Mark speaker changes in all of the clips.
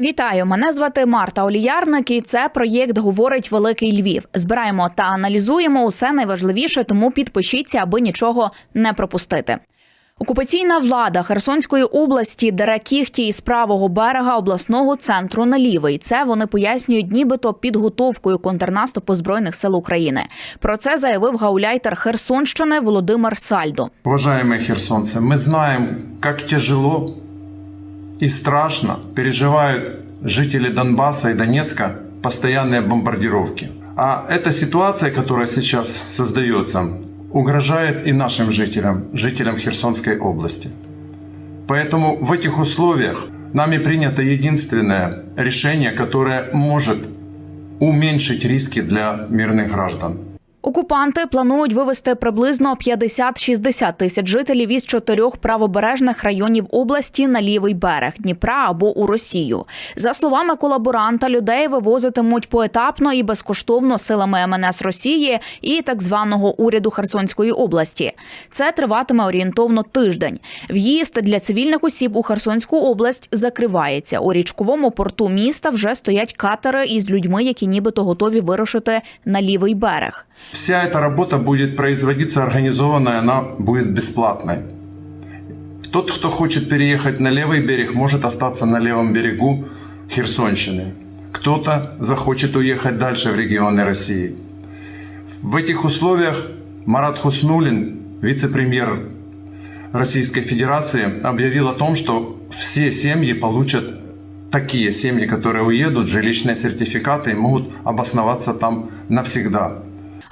Speaker 1: Вітаю, мене звати Марта Оліярник, і це проєкт Говорить Великий Львів. Збираємо та аналізуємо усе найважливіше, тому підпишіться, аби нічого не пропустити. Окупаційна влада Херсонської області дере кіхті із правого берега обласного центру на лівий. Це вони пояснюють, нібито підготовкою контрнаступу збройних сил України. Про це заявив гауляйтер Херсонщини Володимир Сальдо.
Speaker 2: Уважаемые херсонцы, мы знаем, как тяжело и страшно переживают жители Донбасса и Донецка постоянные бомбардировки. А эта ситуация, которая сейчас создается, угрожает и нашим жителям, жителям Херсонской области. Поэтому в этих условиях нами принято единственное решение, которое может уменьшить риски для мирных граждан.
Speaker 1: Окупанти планують вивезти приблизно 50-60 тисяч жителів із чотирьох правобережних районів області на лівий берег Дніпра або у Росію. За словами колаборанта, людей вивозитимуть поетапно і безкоштовно силами МНС Росії і так званого уряду Херсонської області. Це триватиме орієнтовно тиждень. В'їзд для цивільних осіб у Херсонську область закривається. У річковому порту міста вже стоять катери із людьми, які нібито готові вирушити на лівий берег.
Speaker 2: Вся эта работа будет производиться организованно, она будет бесплатной. Тот, кто хочет переехать на левый берег, может остаться на левом берегу Херсонщины. Кто-то захочет уехать дальше в регионы России. В этих условиях Марат Хуснулин, вице-премьер Российской Федерации, объявил о том, что все семьи получат такие семьи, которые уедут, жилищные сертификаты и могут обосноваться там навсегда.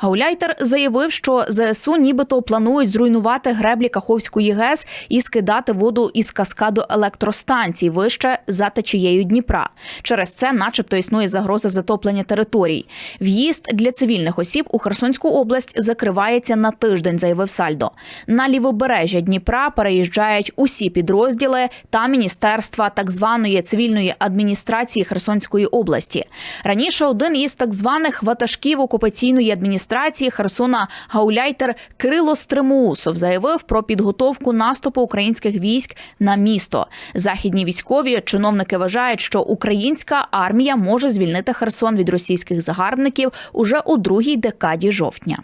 Speaker 1: Гауляйтер заявив, що ЗСУ нібито планують зруйнувати греблі Каховської ГЕС і скидати воду із каскаду електростанцій вище за течією Дніпра. Через це, начебто, існує загроза затоплення територій. В'їзд для цивільних осіб у Херсонську область закривається на тиждень, заявив Сальдо. На лівобережжя Дніпра переїжджають усі підрозділи та міністерства так званої цивільної адміністрації Херсонської області. Раніше один із так званих ватажків окупаційної адміністрації Херсона гауляйтер Кирило Стримуусов заявив про підготовку наступу українських військ на місто. Західні військові чиновники вважають, що українська армія може звільнити Херсон від російських загарбників уже у другій декаді жовтня.